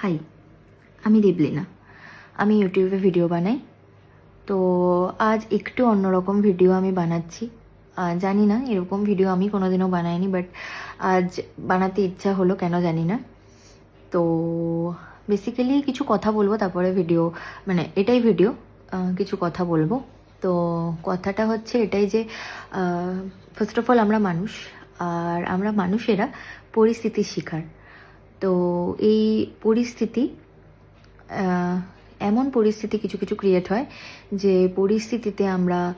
High, আমি দেবলিনা আমি ইউটিউবে ভিডিও বানাই। তো আজ একটু অন্যরকম ভিডিও আমি বানাচ্ছি। জানি না, এরকম ভিডিও আমি কোনোদিনও বানাইনি বাট আজ বানাতে ইচ্ছা হলো, কেন জানি না। তো বেসিক্যালি কিছু কথা বলব, তারপরে ভিডিও মানে এটাই ভিডিও কিছু কথা বলব। তো কথাটা হচ্ছে এটাই যে ফার্স্ট অফ অল আমরা মানুষ, আর আমরা মানুষেরা পরিস্থিতির শিকার। তো এই পরিস্থিতি এমন পরিস্থিতি কিছু কিছু ক্রিয়েট হয় যে পরিস্থিতিতে আমরা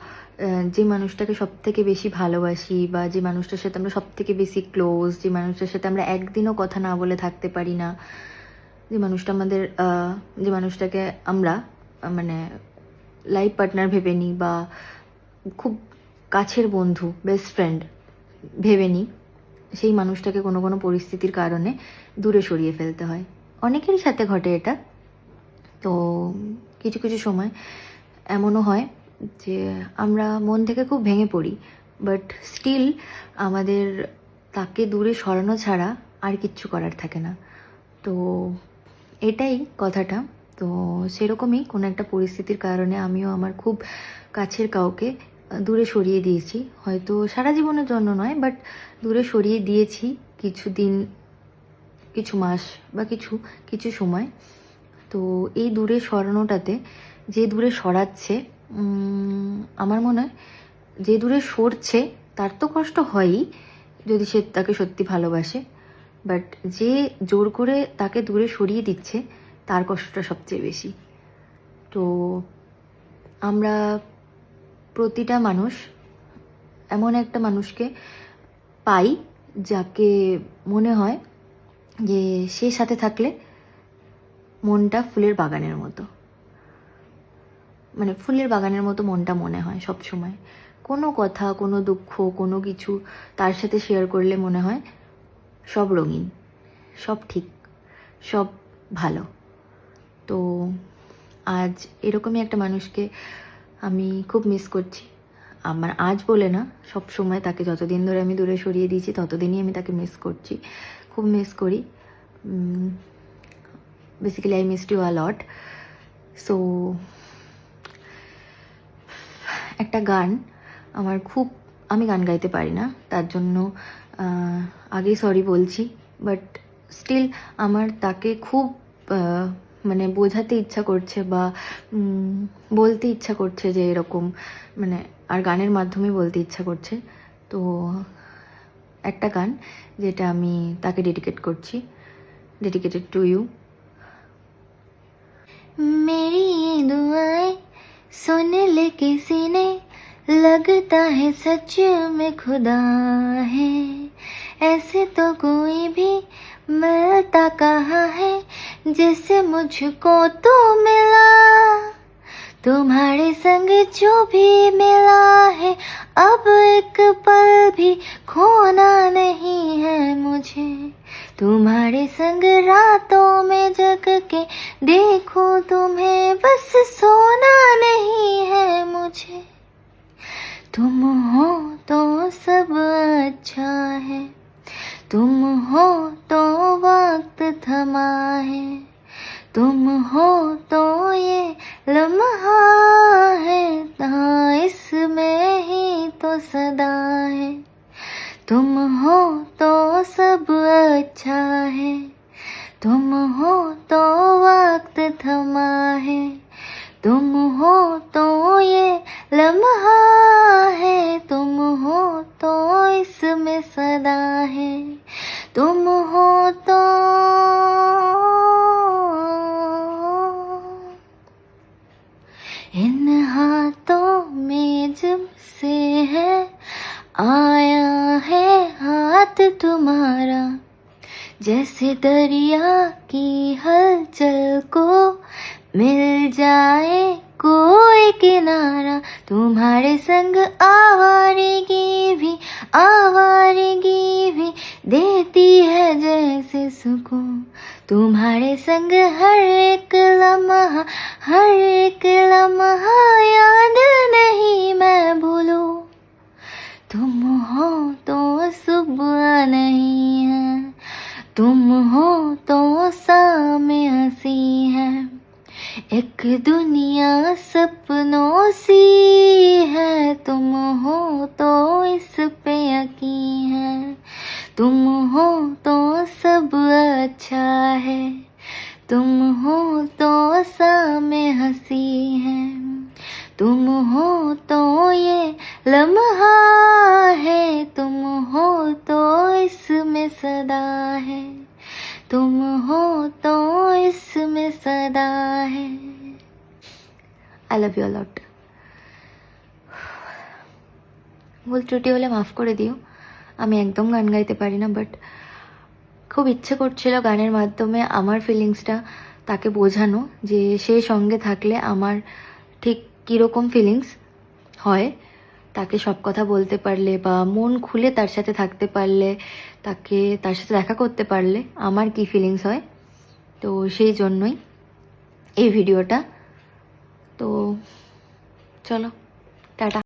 যে মানুষটাকে সব থেকে বেশি ভালোবাসি বা যে মানুষটার সাথে আমরা সব থেকে বেশি ক্লোজ যে মানুষটার সাথে আমরা একদিনও কথা না বলে থাকতে পারি না, যে মানুষটা আমাদের যে মানুষটাকে আমরা মানে লাইফ পার্টনার ভেবে নিই বা খুব কাছের বন্ধু বেস্ট ফ্রেন্ড ভেবে নিই সেই মানুষটাকে কোনো কোনো পরিস্থিতির কারণে দূরে সরিয়ে ফেলতে হয়। অনেকেরই সাথে ঘটে এটা। তো কিছু কিছু সময় এমনও হয় যে আমরা মন থেকে খুব ভেঙে পড়ি বাট স্টিল আমাদের তাকে দূরে সরানো ছাড়া আর কিচ্ছু করার থাকে না। তো এটাই কথাটা। তো সেরকমই কোনো একটা পরিস্থিতির কারণে আমিও আমার খুব কাছের কাউকে দূরে সরিয়ে দিয়েছি। হয়তো সারা জীবনের জন্য নয় বাট দূরে সরিয়ে দিয়েছি কিছু দিন কিছু মাস বা কিছু কিছু সময়। তো এই দূরে সরানোটাতে, যে দূরে সরাচ্ছে আমার মনে হয় যে দূরে সরছে, তার তো কষ্ট হয়ই যদি সে তাকে সত্যি ভালোবাসে। বাট যে জোর করে তাকে দূরে সরিয়ে দিচ্ছে, তার কষ্টটা সবচেয়ে বেশি। তো আমরা প্রতিটা মানুষ এমন একটা মানুষকে পাই যাকে মনে হয় যে সে সাথে থাকলে মনটা ফুলের বাগানের মতো। মানে ফুলের বাগানের মতো মনটা মনে হয় সব সময় কোনো কথা, কোনো দুঃখ, কোনো কিছু তার সাথে শেয়ার করলে মনে হয় সব রঙিন, সব ঠিক, সব ভালো। তো আজ এরকমই একটা মানুষকে আমি খুব মিস করছি। আমার আজ বলে না, সব সময় তাকে যতদিন ধরে আমি দূরে সরিয়ে দিয়েছি, ততদিনই আমি তাকে মিস করছি। খুব মিস করি। Basically I miss you lot so একটা গান আমার খুব, আমি গান গাইতে পারি না, তার জন্য আগেই সরি বলছি বাট স্টিল আমার তাকে খুব মানে বোঝাতে ইচ্ছা করছে বা উম, বলতে ইচ্ছা করছে যে এরকম মানে আর গানের মাধ্যমে বলতে ইচ্ছা করছে তো একটা গান যেটা আমি তাকে ডেডিকেট করছি ডেডিকেটেড টু ইউ मेरी ये दुआएं सुन ले किसी ने लगता है सच में खुदा है ऐसे तो कोई भी मिलता कहाँ है जिससे मुझको तो मिला। तुम्हारे संग जो भी मिला है, अब एक पल भी खोना नहीं है मुझे। तुम्हारे संग रातों में जग के देखो तुम्हें, बस सोना नहीं है मुझे। तुम हो तो सब अच्छा है। तुम हो तो वक्त थमा है। तुम हो तो ये लम्हा है हाँ इसमें ही तो सदा है। तुम हो तो सब अच्छा है। तुम हो तो तुम हो तो। इन हाथों में जब से है, आया है हाथ तुम्हारा। जैसे दरिया की हलचल को मिल जाए कोई किनारा, तुम्हारे संग आवारगी भी आवारगी भी। देती है जैसे सुकून। तुम्हारे संग हर एक लम्हा, हर एक लम्हा याद नहीं मैं भूलूं। तुम हो तो सुबह नहीं है, तुम हो तो सामया हँसी है। एक दुनिया सपनों सी है, तुम हो तो इस पे तुम हो तो सब अच्छा है तुम हो तो सामे हंसी है तुम हो तो ये लम्हा है तुम हो तो इसमें सदा है तुम हो तो इसमें सदा है आई লাভ ইউ লট ভুল ত্রুটি হলে মাফ করে দিও আমি একদম গান গাইতে পারি না বাট খুব ইচ্ছে করছিল গানের মাধ্যমে আমার ফিলিংসটা তাকে বোঝানো, যে সে সঙ্গে থাকলে আমার ঠিক কীরকম ফিলিংস হয়, তাকে সব কথা বলতে পারলে বা মন খুলে তার সাথে থাকতে পারলে, তাকে তার সাথে দেখা করতে পারলে আমার কি ফিলিংস হয়? তো সেই জন্যই এই ভিডিওটা তো চলো, টাটা।